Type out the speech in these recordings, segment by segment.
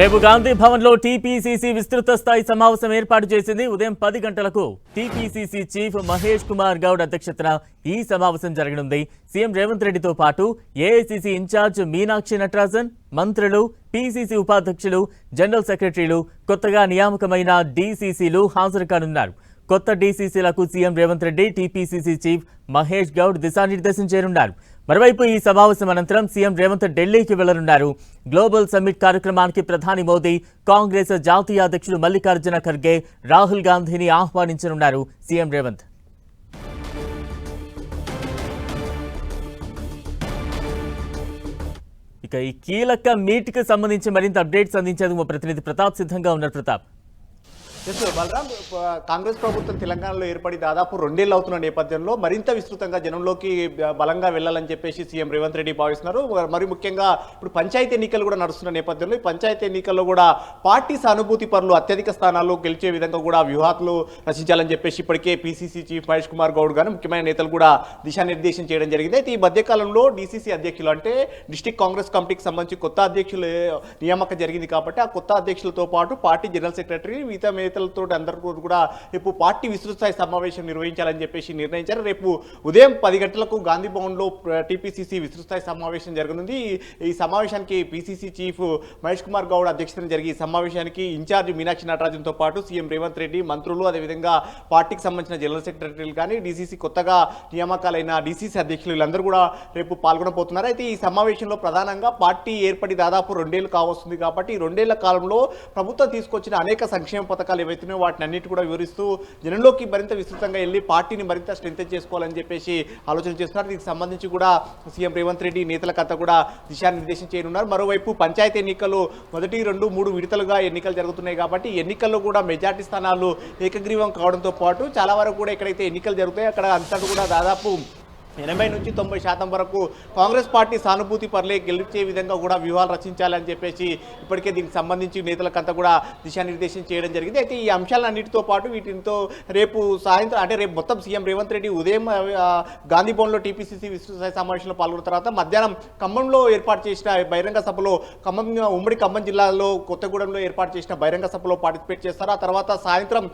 రేపు గాంధీ భవన్లో టీపీసీసీ విస్తృత స్థాయి సమావేశం ఏర్పాటు చేసింది. ఉదయం పది గంటలకు టీపీసీసీ చీఫ్ మహేష్ కుమార్ గౌడ్ అధ్యక్షతన ఈ సమావేశం జరగనుంది. సీఎం రేవంత్ రెడ్డితో పాటు ఏఐసీసీ ఇన్ఛార్జ్ మీనాక్షి నటరాజన్ మంత్రులు పీసీసీ ఉపాధ్యక్షులు జనరల్ సెక్రటరీలు కొత్తగా నియామకమైన డీసీసీలు హాజరు కానున్నారు. కొత్త డీసీసీలకు CM Revanth Reddy TPCC chief Mahesh Goud దిశానిర్దేశం చేయనున్నారు. మరోవైపు ఈ సమావేశం అనంతరం సీఎం రేవంత్ ఢిల్లీకి వెళ్ళనున్నారు. గ్లోబల్ సమ్మిట్ కార్యక్రమానికి ప్రధాని మోదీ కాంగ్రెస్ జాతీయ అధ్యక్షుడు మల్లికార్జున ఖర్గే రాహుల్ గాంధీని ఆహ్వానించనున్నారు సీఎం రేవంత్. ఇక ఈ కీలక మీట్కి సంబంధించి మరింత అప్డేట్స్ అందించేందుకు మా ప్రతినిధి ప్రతాప్ సిద్ధంగా ఉన్నారు ప్రతాప్. ఎస్ బలరాం కాంగ్రెస్ ప్రభుత్వం తెలంగాణలో ఏర్పడి దాదాపు రెండేళ్ళు అవుతున్న నేపథ్యంలో మరింత విస్తృతంగా జనంలోకి బలంగా వెళ్ళాలని చెప్పేసి సీఎం రేవంత్ రెడ్డి భావిస్తున్నారు. మరి ముఖ్యంగా ఇప్పుడు పంచాయతీ ఎన్నికలు కూడా నడుస్తున్న నేపథ్యంలో ఈ పంచాయతీ ఎన్నికల్లో కూడా పార్టీ సానుభూతి పరులు అత్యధిక స్థానాల్లో గెలిచే విధంగా కూడా వ్యూహాలు రచించాలని చెప్పేసి ఇప్పటికే పీసీసీ చీఫ్ మహేష్ కుమార్ గౌడ్ గాను ముఖ్యమైన నేతలు కూడా దిశానిర్దేశం చేయడం జరిగింది. అయితే ఈ మధ్యకాలంలో డీసీసీ అధ్యక్షులు అంటే డిస్టిక్ కాంగ్రెస్ కమిటీకి సంబంధించి కొత్త అధ్యక్షులు నియామకం జరిగింది కాబట్టి ఆ కొత్త అధ్యక్షులతో పాటు పార్టీ జనరల్ సెక్రటరీ మిగతా నేతలతో అందరితో కూడా రేపు పార్టీ విస్తృత స్థాయి సమావేశం నిర్వహించాలని చెప్పేసి నిర్ణయించారు. రేపు ఉదయం పది గంటలకు గాంధీ భవన్లో టీపీసీసీ విస్తృత స్థాయి సమావేశం జరగనుంది. ఈ- సమావేశానికి పీసీసీ చీఫ్ మహేష్ కుమార్ గౌడ్ అధ్యక్షతన జరిగే ఈ సమావేశానికి ఇన్ఛార్జ్ మీనాక్షి నటరాజన్తో పాటు సీఎం రేవంత్ రెడ్డి మంత్రులు అదేవిధంగా పార్టీకి సంబంధించిన జనరల్ సెక్రటరీలు కానీ డీసీసీ కొత్తగా నియామకాలైన డీసీసీ అధ్యక్షులు వీళ్ళందరూ కూడా రేపు పాల్గొనబోతున్నారు. అయితే ఈ సమావేశంలో ప్రధానంగా పార్టీ ఏర్పడి దాదాపు రెండేళ్ళు కావస్తుంది కాబట్టి రెండేళ్ళ కాలంలో ప్రభుత్వం తీసుకొచ్చిన అనేక సంక్షేమ పథకాలు ఏవైతున్నాయో వాటిని అన్నిటి కూడా వివరిస్తూ జనంలోకి మరింత విస్తృతంగా వెళ్ళి పార్టీని మరింత స్ట్రెంత్ చేసుకోవాలని చెప్పేసి ఆలోచన చేస్తున్నారు. దీనికి సంబంధించి కూడా సీఎం రేవంత్ రెడ్డి నేతల కథ కూడా దిశానిర్దేశం చేయనున్నారు. మరోవైపు పంచాయతీ ఎన్నికలు మొదటి రెండు మూడు విడతలుగా ఎన్నికలు జరుగుతున్నాయి కాబట్టి ఎన్నికల్లో కూడా మెజార్టీ స్థానాలు ఏకగ్రీవం కావడంతో పాటు చాలా వరకు కూడా ఎక్కడైతే ఎన్నికలు జరుగుతాయో అక్కడ అంతటా కూడా దాదాపు ఎనభై నుంచి తొంభై శాతం వరకు కాంగ్రెస్ పార్టీ సానుభూతి పర్లే గెలిచే విధంగా కూడా వ్యూహాలు రచించాలని చెప్పేసి ఇప్పటికే దీనికి సంబంధించి నేతలకంతా కూడా దిశానిర్దేశం చేయడం జరిగింది. అయితే ఈ అంశాలన్నిటితో పాటు వీటితో రేపు సాయంత్రం అంటే రేపు మొత్తం సీఎం రేవంత్ రెడ్డి ఉదయం గాంధీ భవన్లో టీపీసీసీ విస్తృత సమావేశంలో పాల్గొన్న తర్వాత మధ్యాహ్నం ఖమ్మంలో ఏర్పాటు చేసిన బహిరంగ సభలో ఖమ్మం ఉమ్మడి ఖమ్మం జిల్లాలో కొత్తగూడెంలో ఏర్పాటు చేసిన బహిరంగ సభలో పార్టిసిపేట్ చేస్తారు. ఆ తర్వాత సాయంత్రం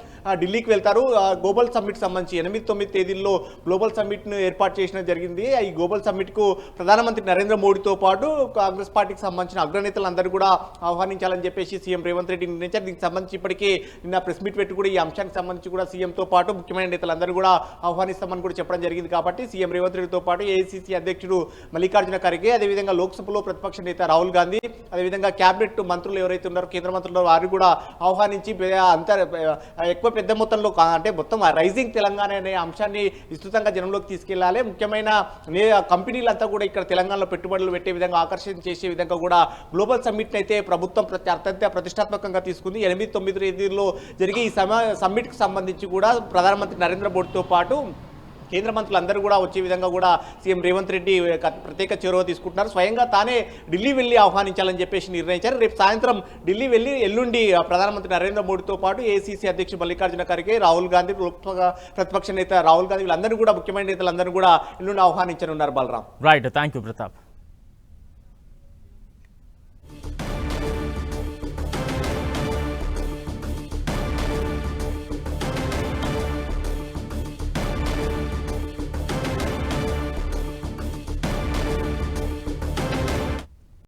ఢిల్లీకి వెళ్తారు. గ్లోబల్ సమ్మిట్ సంబంధించి ఎనిమిది తొమ్మిది తేదీల్లో గ్లోబల్ సమ్మిట్ను ఏర్పాటు చేసిన జరిగింది ఈ గ్లోబల్ సమ్మిట్కు ప్రధానమంత్రి నరేంద్ర మోడీతో పాటు కాంగ్రెస్ పార్టీకి సంబంధించిన అగ్రనేతలందరూ కూడా ఆహ్వానించాలని చెప్పేసి సీఎం రేవంత్ రెడ్డి నిర్ణయించారు. దీనికి సంబంధించి ఇప్పటికే నిన్న ప్రెస్ మీట్ పెట్టి కూడా ఈ అంశానికి సంబంధించి కూడా సీఎంతో పాటు ముఖ్యమైన నేతలందరూ కూడా ఆహ్వానిస్తామని కూడా చెప్పడం జరిగింది కాబట్టి సీఎం రేవంత్ రెడ్డితో పాటు ఏఐసీసీ అధ్యక్షుడు మల్లికార్జున ఖర్గే అదేవిధంగా లోక్సభలో ప్రతిపక్ష నేత రాహుల్ గాంధీ అదేవిధంగా కేబినెట్ మంత్రులు ఎవరైతే ఉన్నారో కేంద్ర మంత్రులు వారు కూడా ఆహ్వానించి అంత ఎక్కువ పెద్ద మొత్తంలో అంటే మొత్తం రైజింగ్ తెలంగాణ అనే అంశాన్ని విస్తృతంగా జనంలోకి తీసుకెళ్ళాలి. ముఖ్యమైన నే- కంపెనీలంతా కూడా ఇక్కడ తెలంగాణలో పెట్టుబడులు పెట్టే విధంగా ఆకర్షణ చేసే విధంగా కూడా గ్లోబల్ సమ్మిట్ అయితే ప్రభుత్వం ప్రతి అత్యంత ప్రతిష్టాత్మకంగా తీసుకుంది. ఎనిమిది తొమ్మిది తేదీలో జరిగే ఈ సమా సమ్మిట్కి సంబంధించి కూడా ప్రధానమంత్రి నరేంద్ర మోడీతో పాటు కేంద్ర మంత్రులు అందరూ కూడా వచ్చే విధంగా కూడా సీఎం రేవంత్ రెడ్డి ప్రత్యేక చొరవ తీసుకుంటున్నారు. స్వయంగా తానే ఢిల్లీ వెళ్ళి ఆహ్వానించాలని చెప్పేసి నిర్ణయించారు. రేపు సాయంత్రం ఢిల్లీ వెళ్ళి ఎల్లుండి ఆ, ప్రధానమంత్రి నరేంద్ర మోడీతో పాటు ఏసీసీ అధ్యక్షుడు మల్లికార్జున ఖర్గే రాహుల్ గాంధీ ప్రతిపక్ష నేత రాహుల్ గాంధీ వీళ్ళందరూ కూడా ముఖ్యమైన నేతలందరూ కూడా ఎల్లుండి ఆహ్వానించనున్నారు Balaram. Right thank you Pratap